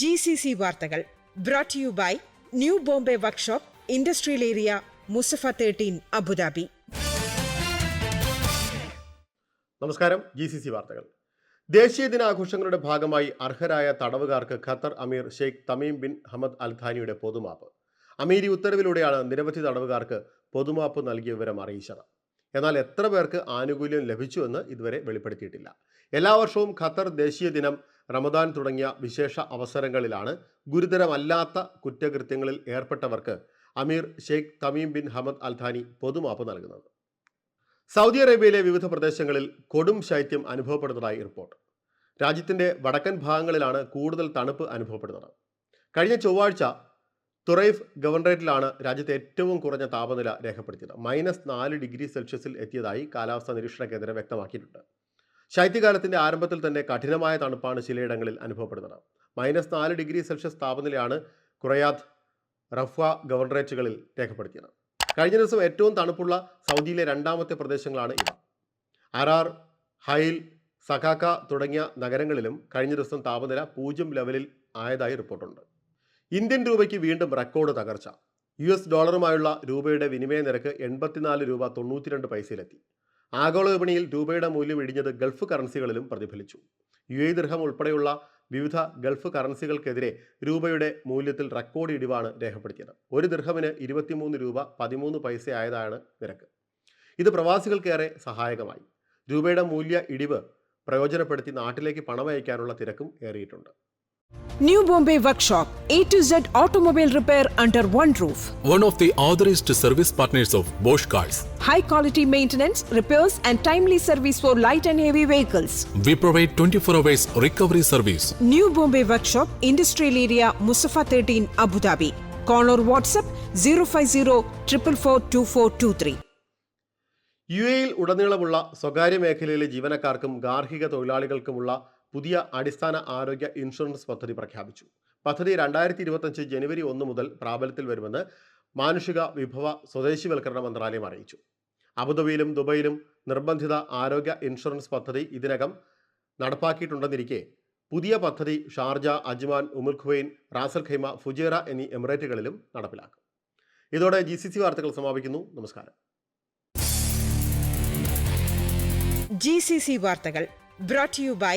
G C C വാർത്തകൾ brought you by new Bombay workshop industrial area Musaffah thirteen Abu Dhabi നമസ്കാരം G C C വാർത്തകൾ. ദേശീയ ദിനാഘോഷങ്ങളുടെ ഭാഗമായി അർഹരായ തടവുകാർക്ക് ഖത്തർ അമീർ Sheikh Tamim bin Hamad Al ഖാനിയുടെ പൊതുമാപ്പ്. അമീരി ഉത്തരവിലൂടെയാണ് നിരവധി തടവുകാർക്ക് പൊതുമാപ്പ് നൽകിയ വിവരം അറിയിച്ചത്. എന്നാൽ എത്ര പേർക്ക് ആനുകൂല്യം ലഭിച്ചുവെന്ന് ഇതുവരെ വെളിപ്പെടുത്തിയിട്ടില്ല. എല്ലാ വർഷവും ഖത്തർ ദേശീയ ദിനം റമദാൻ തുടങ്ങിയ വിശേഷ അവസരങ്ങളിലാണ് ഗുരുതരമല്ലാത്ത കുറ്റകൃത്യങ്ങളിൽ ഏർപ്പെട്ടവർക്ക് അമീർ Sheikh Tamim bin Hamad Al Thani പൊതുമാപ്പ് നൽകുന്നത്. സൗദി അറേബ്യയിലെ വിവിധ പ്രദേശങ്ങളിൽ കൊടും ശൈത്യം അനുഭവപ്പെടുന്നതായി റിപ്പോർട്ട്. രാജ്യത്തിന്റെ വടക്കൻ ഭാഗങ്ങളിലാണ് കൂടുതൽ തണുപ്പ് അനുഭവപ്പെടുന്നത്. കഴിഞ്ഞ ചൊവ്വാഴ്ച തുറൈഫ് ഗവർണറേറ്റിലാണ് രാജ്യത്തെ ഏറ്റവും കുറഞ്ഞ താപനില രേഖപ്പെടുത്തിയത്. മൈനസ് നാല് ഡിഗ്രി സെൽഷ്യസിൽ എത്തിയതായി കാലാവസ്ഥാ നിരീക്ഷണ കേന്ദ്രം വ്യക്തമാക്കിയിട്ടുണ്ട്. ശൈത്യകാലത്തിന്റെ ആരംഭത്തിൽ തന്നെ കഠിനമായ തണുപ്പാണ് ചിലയിടങ്ങളിൽ അനുഭവപ്പെടുന്നത്. മൈനസ് നാല് ഡിഗ്രി സെൽഷ്യസ് താപനിലയാണ് കുറയാത്ത് റഫ ഗവർണറേറ്റുകളിൽ രേഖപ്പെടുത്തിയത്. കഴിഞ്ഞ ദിവസം ഏറ്റവും തണുപ്പുള്ള സൗദിയിലെ രണ്ടാമത്തെ പ്രദേശങ്ങളാണ് ഇവ. അരാർ ഹൈൽ സഖാക്ക തുടങ്ങിയ നഗരങ്ങളിലും കഴിഞ്ഞ ദിവസം താപനില പൂജ്യം ലെവലിൽ ആയതായി റിപ്പോർട്ടുണ്ട്. ഇന്ത്യൻ രൂപയ്ക്ക് വീണ്ടും റെക്കോർഡ് തകർച്ച. യു എസ് ഡോളറുമായുള്ള രൂപയുടെ വിനിമയ നിരക്ക് എൺപത്തിനാല് രൂപ തൊണ്ണൂറ്റിരണ്ട് പൈസയിലെത്തി. ആഗോള വിപണിയിൽ രൂപയുടെ മൂല്യം ഇടിഞ്ഞത് ഗൾഫ് കറൻസികളിലും പ്രതിഫലിച്ചു. യു എ ദിർഹം ഉൾപ്പെടെയുള്ള വിവിധ ഗൾഫ് കറൻസികൾക്കെതിരെ രൂപയുടെ മൂല്യത്തിൽ റെക്കോർഡ് ഇടിവാണ് രേഖപ്പെടുത്തിയത്. ഒരു ദിർഹമിന് ഇരുപത്തിമൂന്ന് രൂപ പതിമൂന്ന് പൈസയായതാണ് നിരക്ക്. ഇത് പ്രവാസികൾക്കേറെ സഹായകമായി. രൂപയുടെ മൂല്യ ഇടിവ് പ്രയോജനപ്പെടുത്തി നാട്ടിലേക്ക് പണമയക്കാനുള്ള തിരക്കും ഏറിയിട്ടുണ്ട്. New Bombay Workshop, A to Z automobile repair under one roof. one of the authorized service partners of Bosch Cars. high quality maintenance, repairs, and timely service for light and heavy vehicles. We provide 24 hours recovery service. New Bombay Workshop, Industrial Area, Musafa 13, Abu Dhabi. Call or WhatsApp 050 444 U എയിൽ ഉടനീളമുള്ള സ്വകാര്യ മേഖലയിലെ ജീവനക്കാർക്കും ഗാർഹിക തൊഴിലാളികൾക്കുമുള്ള പുതിയ അടിസ്ഥാന ആരോഗ്യ insurance പദ്ധതി പ്രഖ്യാപിച്ചു. പദ്ധതി രണ്ടായിരത്തി ഇരുപത്തഞ്ച് ജനുവരി ഒന്ന് മുതൽ പ്രാബല്യത്തിൽ വരുമെന്ന് മാനുഷിക വിഭവ സ്വദേശിവൽക്കരണ മന്ത്രാലയം അറിയിച്ചു. അബുദാബിയിലും ദുബൈയിലും നിർബന്ധിത ആരോഗ്യ ഇൻഷുറൻസ് പദ്ധതി ഇതിനകം നടപ്പാക്കിയിട്ടുണ്ടെന്നിരിക്കെ പുതിയ പദ്ധതി Sharjah Ajman Umm al Quwain Ras al Khaimah Fujairah എന്നീ എമിറേറ്റുകളിലും നടപ്പിലാക്കും. ഇതോടെ ജി സി സി വാർത്തകൾ സമാപിക്കുന്നു. നമസ്കാരം. ജി സി സി വാർത്തകൾ brought you by